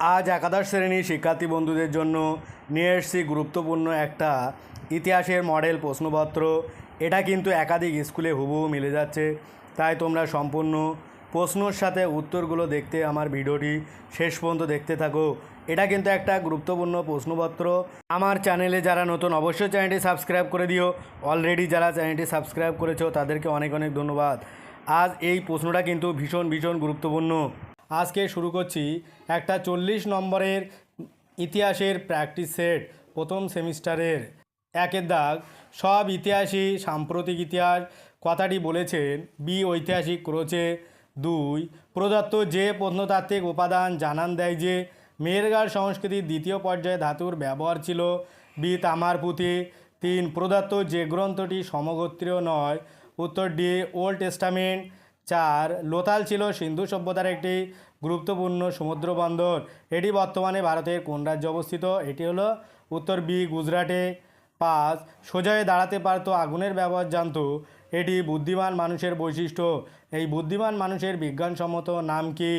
আজ একাদশ শ্রেণির শিক্ষার্থী বন্ধুদের জন্য নিয়ে এসেছি গুরুত্বপূর্ণ একটা ইতিহাসের মডেল প্রশ্নপত্র। এটা কিন্তু একাধিক স্কুলে হুবহু মিলে যাচ্ছে। তাই তোমরা সম্পূর্ণ প্রশ্নর সাথে উত্তরগুলো দেখতে আমার ভিডিওটি শেষ পর্যন্ত দেখতে থাকো। এটা কিন্তু একটা গুরুত্বপূর্ণ প্রশ্নপত্র। আমার চ্যানেলে যারা নতুন অবশ্যই চ্যানেলটি সাবস্ক্রাইব করে দিও। অলরেডি যারা চ্যানেলটি সাবস্ক্রাইব করেছ, তাদেরকে অনেক অনেক ধন্যবাদ। আজ এই প্রশ্নটা কিন্তু ভীষণ ভীষণ গুরুত্বপূর্ণ। আজকে শুরু করছি একটা চল্লিশ নম্বরের ইতিহাসের প্র্যাকটিস সেট প্রথম সেমিস্টারের। একের দাগ, সব ইতিহাসই সাম্প্রতিক ইতিহাস। কথাটি বলেছেন বি ঐতিহাসিক ক্রোচে। দুই, প্রদত্ত যে প্রত্নতাত্ত্বিক উপাদান জানান দেয় যে মেহেরগড় সংস্কৃতির দ্বিতীয় পর্যায়ে ধাতুর ব্যবহার ছিল, বি তামার পুঁথি তিন, প্রদত্ত যে গ্রন্থটি সমগোত্রীয় নয়, উত্তর ডি ওল্ড টেস্টামেন্ট। চার, লোতাল ছিল সিন্ধু সভ্যতার একটি গুরুত্বপূর্ণ সমুদ্র বন্দর। এটি বর্তমানে ভারতের কোন রাজ্যে অবস্থিত? এটি হলো উত্তর বি, গুজরাটে। পাঁচ, সোজা হয়ে দাঁড়াতে পারতো আগুনের ব্যবহার জানতো। এটি বুদ্ধিমান মানুষের বৈশিষ্ট্য। এই বুদ্ধিমান মানুষের বিজ্ঞানসম্মত নাম কি?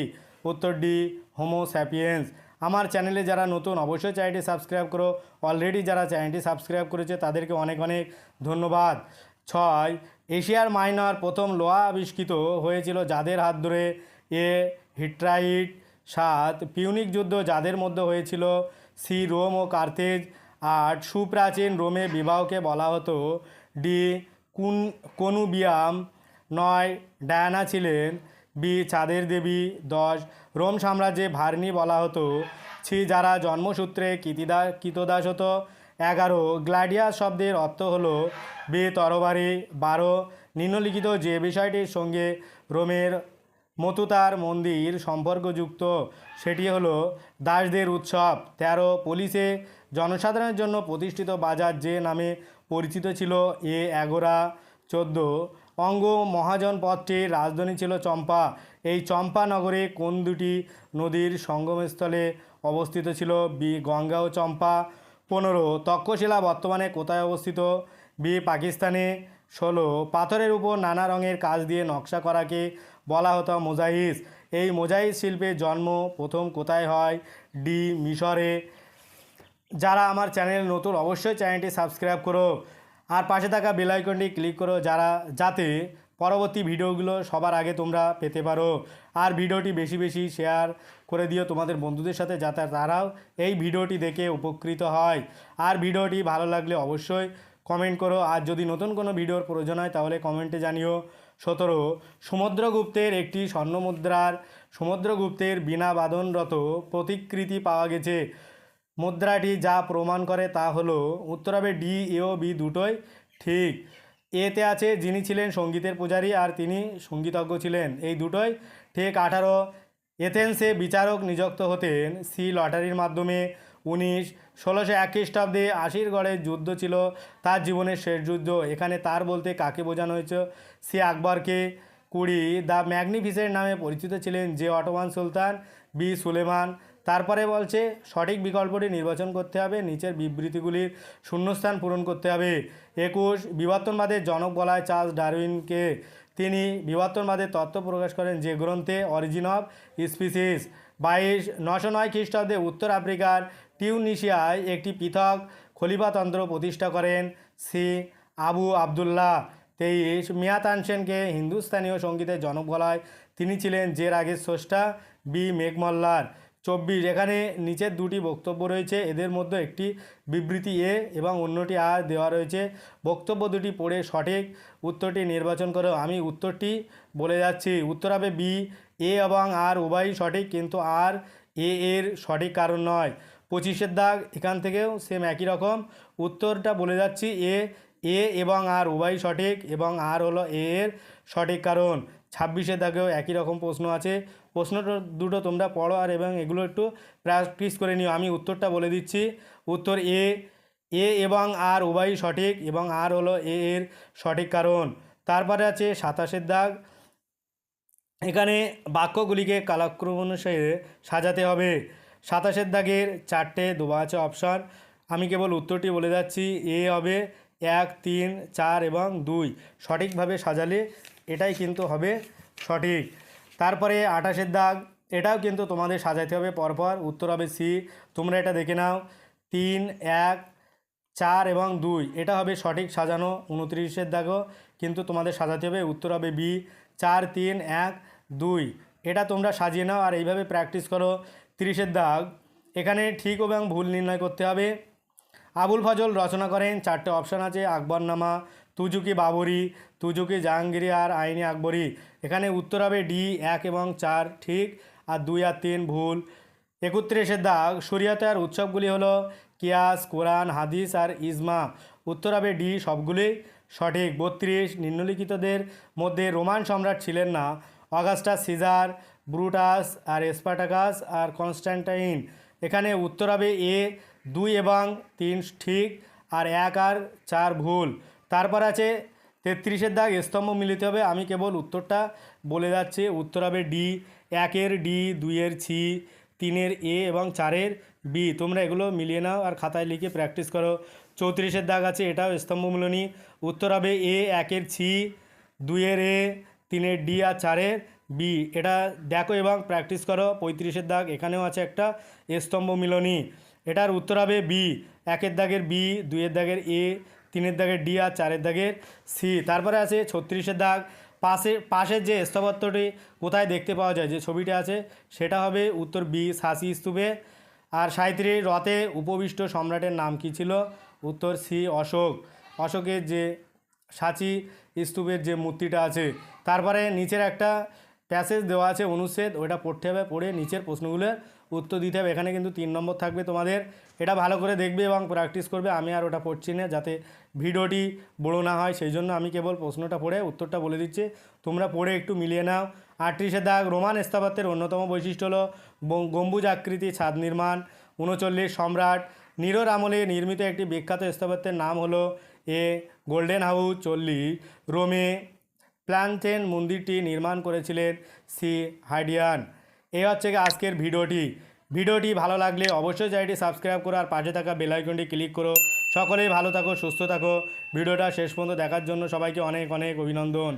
উত্তর ডি হোমো স্যাপিয়েন্স আমার চ্যানেলে যারা নতুন, অবশ্যই চ্যানেলটি সাবস্ক্রাইব করো। অলরেডি যারা চ্যানেলটি সাবস্ক্রাইব করেছে, তাদেরকে অনেক অনেক ধন্যবাদ। ছয় এশিয়ার মাইনর প্রথম লোহা আবিষ্কৃত হয়েছিল যাদের হাত ধরে। এ হিট্রাইট সাত পিউনিক যুদ্ধ যাদের মধ্যে হয়েছিল। সি রোম ও কার্তেজ। আট সুপ্রাচীন রোমে বিবাহকে বলা হতো। ডি কুন কনুবিয়াম। নয় ডায়ানা ছিলেন। বি চাঁদের দেবী। দশ রোম সাম্রাজ্যে ভার্নি বলা হতো। ছি যারা জন্মসূত্রে কৃতিদা কৃতদাস হতো। এগারো গ্ল্যাডিয়াস শব্দের অর্থ হলো বে, তরবারি। বারো, নিম্নলিখিত যে বিষয়টির সঙ্গে রোমের মতুতার মন্দির সম্পর্কযুক্ত, সেটি হলো দাসদের উৎসব। তেরো, পুলিশে জনসাধারণের জন্য প্রতিষ্ঠিত বাজার যে নামে পরিচিত ছিল, এ এগোরা। চোদ্দ, অঙ্গ মহাজন পথটির রাজধানী ছিল চম্পা। এই চম্পা নগরে কোন দুটি নদীর সঙ্গমস্থলে অবস্থিত ছিল? বি, গঙ্গা ও চম্পা। পনেরো, তক্ষশিলা বর্তমানে কোথায় অবস্থিত? বি, পাকিস্তানে। ষোলো, পাথরের উপর নানা রঙের কাজ দিয়ে নকশা করাকে বলা হতো মোজাইস এই মোজাইস শিল্পের জন্ম প্রথম কোথায় হয়? ডি, মিশরে। যারা আমার চ্যানেল নতুন অবশ্যই চ্যানেলটি সাবস্ক্রাইব করো। আর পাশে থাকা বেল আইকনটি ক্লিক করো যারা, যাতে পরবর্তী ভিডিওগুলো সবার আগে তোমরা পেতে পারো। আর ভিডিওটি বেশি বেশি শেয়ার করে দিও তোমাদের বন্ধুদের সাথে যাতে তারাও এই ভিডিওটি দেখে উপকৃত হয়। আর ভিডিওটি ভালো লাগলে অবশ্যই কমেন্ট করো। আর যদি নতুন কোনো ভিডিওর প্রয়োজন হয় তাহলে কমেন্টে জানিও। সতেরো সমুদ্রগুপ্তের একটি স্বর্ণমুদ্রার সমুদ্রগুপ্তের বিনা বাদনরত প্রতিকৃতি পাওয়া গেছে। মুদ্রাটি যা প্রমাণ করে তা হলো উত্তর হবে ডি এ বি দুটোই ঠিক। এতে আছে যিনি ছিলেন সঙ্গীতের পূজারী আর তিনি সঙ্গীতজ্ঞ ছিলেন। এই দুটোই ঠিক আঠারো এথেন্সে বিচারক নিযুক্ত হতেন। সি লটারির মাধ্যমে উনিশ, ষোলোশো এক খ্রিস্টাব্দে আশির গড়ের যুদ্ধ ছিল। তার জীবনের শেষ যুদ্ধ। এখানে তার বলতে কাকে বোঝানো হয়েছে? সি আকবরকে কুড়ি, দ্য ম্যাগনিফিসেন্ট নামে পরিচিত ছিলেন যে অটোমান সুলতান বি সুলেমান। তারপরে বলছে, সঠিক বিকল্পটি নির্বাচন করতে হবে, নিচের বিবৃতিগুলির শূন্যস্থান পূরণ করতে হবে। একুশ বিবর্তনবাদের জনক বলা হয় চার্লস ডারউইনকে। তিনি বিবর্তনবাদের তত্ত্ব প্রকাশ করেন যে গ্রন্থে অরিজিন অফ স্পিসিস। বাইশ, নশো নয় খ্রিস্টাব্দে উত্তর আফ্রিকার টিউনিশিয়ায় একটি পৃথক খলিফাতন্ত্র প্রতিষ্ঠা করেন সি আবু আবদুল্লাহ। তেইশ মিয়া তানসেনকে হিন্দুস্থানীয় সঙ্গীতের জনক বলা হয় তিনি ছিলেন যে রাগের স্রষ্টা বি মেঘমল্লার। চব্বিশ। এখানে নিচের দুটি বক্তব্য রয়েছে। এদের মধ্যে একটি বিবৃতি এ এবং অন্যটি আর দেওয়া রয়েছে। বক্তব্য দুটি পড়ে সঠিক, উত্তরটি নির্বাচন করো। আমি উত্তরটি বলে যাচ্ছি। উত্তর হবে বি, এ এবং আর উভয়ই সঠিক কিন্তু আর এ এর সঠিক কারণ নয়। পঁচিশের দাগ এখান থেকেও সেম একই রকম। উত্তরটা বলে যাচ্ছি এ এ এবং আর উভয়ই সঠিক এবং আর হলো এ এর সঠিক কারণ। ছাব্বিশের দাগেও একই রকম প্রশ্ন আছে। প্রশ্নটা দুটো তোমরা পড়ো আর এবং এগুলো একটু প্র্যাকটিস করে নিও। আমি উত্তরটা বলে দিচ্ছি। উত্তর এ এ এবং আর উভয়ই সঠিক এবং আর হলো এ এর সঠিক কারণ। তারপরে আছে সাতাশের দাগ। এখানে বাক্যগুলিকে কালাক্রম অনুসারে সাজাতে হবে। সাতাশের দাগের চারটে দেওয়া আছে অপশান আমি কেবল উত্তরটি বলে যাচ্ছি। এ হবে এক, তিন, চার এবং দুই। সঠিকভাবে সাজালে এটাই কিন্তু হবে সঠিক। তারপরে আঠাশের দাগ, এটাও কিন্তু তোমাদের সাজাতে হবে পরপর। উত্তর হবে সি। তোমরা এটা দেখে নাও। তিন, এক, চার এবং দুই। এটা হবে সঠিক সাজানো উনত্রিশের দাগও কিন্তু তোমাদের সাজাতে হবে। উত্তর হবে বি। চার, তিন, এক, দুই। এটা তোমরা সাজিয়ে নাও আর এইভাবে প্র্যাকটিস করো। তিরিশের দাগ। এখানে ঠিক এবং ভুল নির্ণয় করতে হবে। আবুল ফজল রচনা করেন, চারটে অপশান আছে, আকবরনামা, তুজুকি বাবরি, তুজুকি জাহাঙ্গীরি আর আইনি আকবরি। এখানে উত্তর হবে ডি, এক এবং চার, ঠিক। আর দুই আর তিন, ভুল। একত্রিশের দাগ শরীয়তে আর উৎসবগুলি হলো কিয়াস, কোরআন, হাদিস আর ইজমা। উত্তর হবে ডি, সবগুলি সঠিক। বত্রিশ, নিম্নলিখিতদের মধ্যে রোমান সম্রাট ছিলেন না। অগাস্টাস সিজার, ব্রুটাস আর স্পার্টাকাস আর কনস্ট্যান্টাইন এখানে উত্তর হবে এ দুই এবং তিন ঠিক আর এক আর চার ভুল। তারপর আছে তেত্রিশের দাগ স্তম্ভ মিলিত হবে। আমি কেবল উত্তরটা বলে যাচ্ছি। উত্তর হবে ডি। একের ডি, দুইয়ের ছি, তিনের এ এবং চারের বি। তোমরা এগুলো মিলিয়ে নাও আর খাতায় লিখে প্র্যাকটিস করো। চৌত্রিশের দাগ আছে, এটাও স্তম্ভ মিলনী উত্তর হবে এ, একের ছি, দুইয়ের এ, তিনের ডি আর চারের বি এটা দেখো এবং প্র্যাকটিস করো, পঁয়ত্রিশের দাগ, এখানেও আছে একটা স্তম্ভ মিলনী। এটার উত্তর হবে বি একের দাগের বি দুইয়ের দাগের এ তিনের দাগের ডি আর চারের দাগের সি তারপরে আছে ছত্রিশের দাগ, পাশে, পাশের যে স্তবত্বটি কোথায় দেখতে পাওয়া যায়, যে ছবিটা আছে, সেটা হবে উত্তর বি সাসি স্তূপে। আর সাঁত্রিশ রথে উপবিষ্ট সম্রাটের নাম কী ছিল? উত্তর সি অশোক। অশোকের যে সাঁচি স্তূপের যে মূর্তিটা আছে, তারপরে নিচের একটা প্যাসেজ দেওয়া আছে, অনুচ্ছেদ ওটা পড়তে হবে, পড়ে নিচের প্রশ্নগুলোর উত্তর দিতে হবে। এখানে কিন্তু তিন নম্বর থাকবে তোমাদের। এটা ভালো করে দেখবে এবং প্র্যাকটিস করবে। আমি আর ওটা পড়ছি না, যাতে ভিডিওটি বড় না হয়। সেই জন্য আমি কেবল প্রশ্নটা পড়ে, উত্তরটা বলে দিচ্ছি। তোমরা পড়ে একটু মিলিয়ে নাও। আটত্রিশের দাগ, রোমান স্থাপত্যের অন্যতম বৈশিষ্ট্য হলো গম্বুজ আকৃতি, ছাদ নির্মাণ। উনচল্লিশ, সম্রাট। নিরোর আমলে নির্মিত একটি বিখ্যাত স্থাপত্যের নাম হলো এ গোল্ডেন হাউস, চল্লিশ। রোমে প্ল্যানচেন মন্দিরটি নির্মাণ করেছিলেন সি হাইডিয়ান। এই হচ্ছে আজকের ভিডিওটি। ভিডিওটি ভালো লাগলে অবশ্যই চ্যানেলটি সাবস্ক্রাইব করো আর পাশে থাকা বেলাইকনটি ক্লিক করো। সকলেই ভালো থাকো, সুস্থ থাকো। ভিডিওটা শেষ পর্যন্ত দেখার জন্য সবাইকে অনেক অনেক অভিনন্দন।